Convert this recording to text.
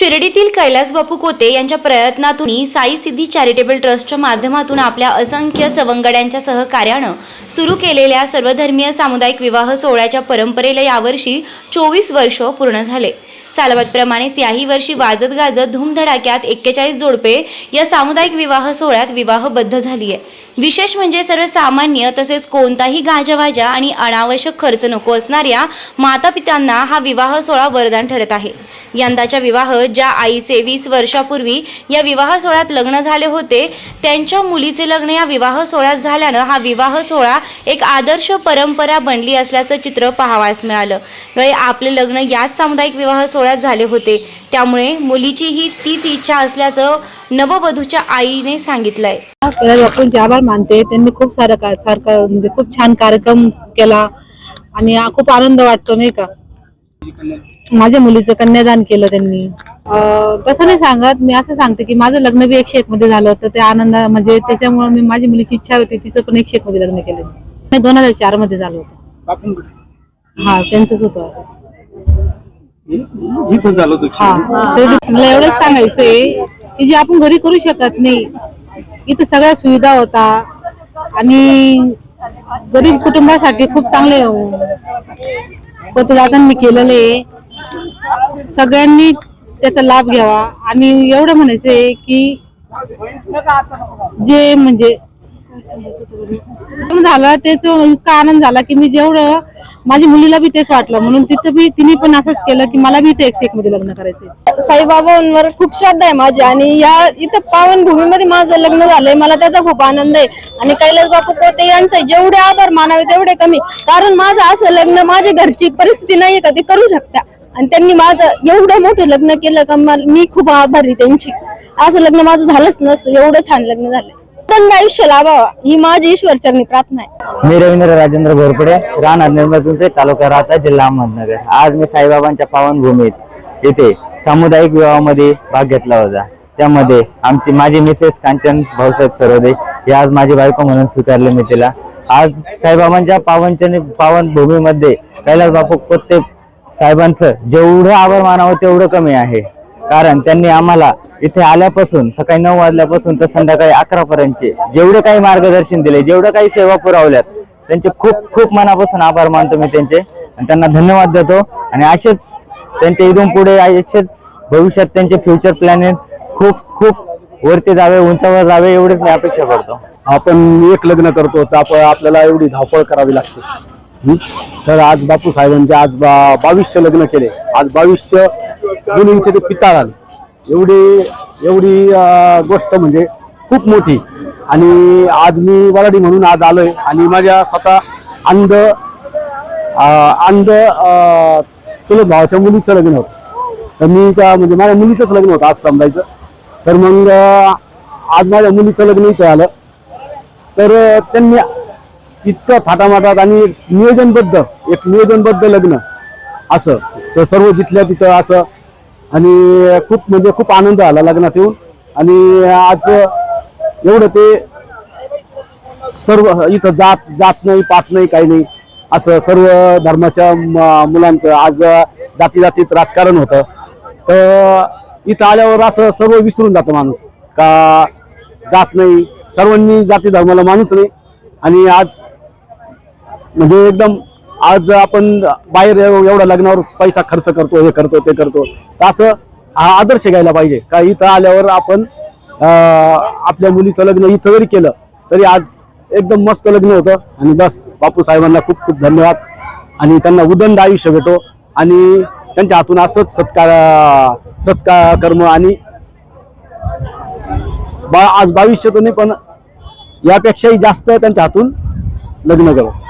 शिर्डीतील कैलास बापू कोते यांच्या प्रयत्नातून साई सिद्धी चॅरिटेबल ट्रस्टच्या माध्यमातून आपल्या असंख्य सवंगड्यांच्या सहकार्यानं सुरू केलेल्या सर्वधर्मीय सामुदायिक विवाह सोहळ्याच्या परंपरेला यावर्षी चोवीस वर्ष पूर्ण झाले. सालवतप्रमाणेच याही वर्षी वाजत गाजत धूमधडाक्यात एक्केचाळीस जोडपे या सामुदायिक विवाह सोहळ्यात विवाहबद्ध झाली आहे विशेष म्हणजे सर्वसामान्य तसेच कोणताही गाजावाजा आणि अनावश्यक खर्च नको असणाऱ्या मातापित्यांना हा विवाह सोहळा वरदान ठरत आहे. यंदाच्या विवाह ज्या आईचे वीस वर्षापूर्वी या विवाह सोहळ्यात लग्न झाले होते त्यांच्या मुलीचे लग्न या विवाह सोहळ्यात झाल्यानं हा विवाह सोहळा एक आदर्श परंपरा बनली असल्याचं चित्र पाहावयास मिळालं. आपले लग्न याच सामुदायिक विवाह सोहळ्यात झाले होते. त्यामुळे मुलीचीही तीच इच्छा असल्याचं नववधूच्या आईने सांगितलंय. बापूंचे आभार मानते त्यांनी खूप सारं का सारखं म्हणजे खूप छान कार्यक्रम केला आणि आ- खूप आनंद वाटतो नाही का? माझ्या मुलीचं कन्यादान केलं त्यांनी. अं, तसं नाही सांगत. मी असं सांगते की माझं लग्न बी एकशे एक मध्ये झालं तर त्या आनंदा म्हणजे त्याच्यामुळे मी माझी मुलीची इच्छा होती तिचं पण एकशे एक मध्ये लग्न केलं. नाही दोन हजार चारमध्ये झालं होतं. हा त्यांचंच होतं. इथं झालं एवढंच सांगायचंय की जे आपण घरी करू शकत नाही इथं सगळ्या सुविधा होता आणि गरीब कुटुंबासाठी खूप चांगले पतदातांनी केलेले आहे. सगळ्यांनी त्याचा लाभ घ्यावा आणि एवढं म्हणायचंय की जे म्हणजे काय सांगायचं तुला? झालं त्याचं इतका आनंद झाला की मी जेवढं माझ्या मुलीला बी तेच वाटलं. म्हणून तिथं बी तिने पण असंच केलं की मला बी ते एकशे एक मध्ये लग्न करायचंय. साईबाबांवर खूप श्रद्धा आहे माझी आणि या इथं पावनभूमीमध्ये माझं लग्न झालंय. मला त्याचा खूप आनंद आहे. आणि कैलास बापू पोते यांचे जेवढे आभार मानावे तेवढे कमी. कारण माझं असं लग्न माझ्या घरची परिस्थिती नाहीये का? ते करू शकता. आणि त्यांनी माझं एवढं मोठं लग्न केलं का मला- मी खूप आभारी त्यांची. असं लग्न माझं झालंच नसतं. एवढं छान लग्न झालं पण आयुष्य लाभावा ही माझी ईश्वरचरणी प्रार्थना आहे. मी रवींद्र राजेंद्र घोरपडे राहणार निर्मल पिंपरी तालुका राहता जिल्हा अहमदनगर. आज मी साईबाबांच्या पावनभूमीत येथे सामुदायिक विवाहामध्ये भाग घेतला होता. त्यामध्ये आमची माझी मिसेस कांचन भाऊसाहेब सरोदे ही आज माझी बायको म्हणून स्वीकारले मी तिला. आज साईबाबांच्या पावनचनी पावन भूमीमध्ये कैलास बापू प्रत्येक साहेबांचं जेवढं आभार मानावं तेवढं कमी आहे. कारण त्यांनी आम्हाला इथे आल्यापासून सकाळी नऊ वाजल्यापासून तर संध्याकाळी अकरा पर्यंतचे जेवढे काही मार्गदर्शन दिले जेवढं काही सेवा पुरवल्यात त्यांचे खूप खूप मनापासून आभार मानतो मी त्यांचे. आणि त्यांना धन्यवाद देतो. आणि असेच त्यांच्या इथून पुढे असेच भविष्यात त्यांचे फ्युचर प्लॅनिंग खूप खूप वरती जावे उंचावर जावे एवढेच मी अपेक्षा करतो. आपण एक लग्न करतो तर आपण आपल्याला एवढी धावपळ करावी लागते. तर आज बापू साहेबांचे आज बा बावीसशे लग्न केले. आज बावीसशे मुलींचे ते पिता झाले एवढी एवढी गोष्ट म्हणजे खूप मोठी. आणि आज मी वराडी म्हणून आज आलो आहे आणि माझ्या स्वतः अंध अंध अं, चुलत भावाच्या मुलीचं लग्न होतं. तर मी त्या म्हणजे माझ्या मुलीचंच लग्न होतं आज समजायचं. तर मग आज माझ्या मुलीचं लग्न इथं आलं. तर त्यांनी इतकं थाटामाटात आणि एक नियोजनबद्ध एक नियोजनबद्ध लग्न असं स- सर्व जिथल्या तिथं असं आणि खूप म्हणजे खूप आनंद आला लग्नात येऊन. आणि आज एवढं ते सर्व इथं जात जात नाही पात नाही काही नाही. असं सर्व धर्माच्या म- मुलांचं आज जाती जातीत राजकारण होतं. तर इथं आल्यावर असं सर्व विसरून जातं माणूस. का जात नाही. सर्वांनी जाती धर्माला माणूस नाही. आणि आज म्हणजे एकदम आज आपण बाहेर एवढा एवढ्या लग्नावर पैसा खर्च करतो हे करतो ते करतो. तर असं हा आदर्श घ्यायला पाहिजे. का इथं आल्यावर आपण आपल्या मुलीचं लग्न इथं जरी केलं तरी आज एकदम मस्त लग्न होतं. आणि बस बापू साहेबांना खूप खूप धन्यवाद. आणि त्यांना उदंड आयुष्य भेटो. आणि त्यांच्या हातून असंच सत्कार सत्कार कर्म आणि बा आज बावीसशे तर नाही पण यापेक्षाही जास्त त्यांच्या हातून लग्न करो.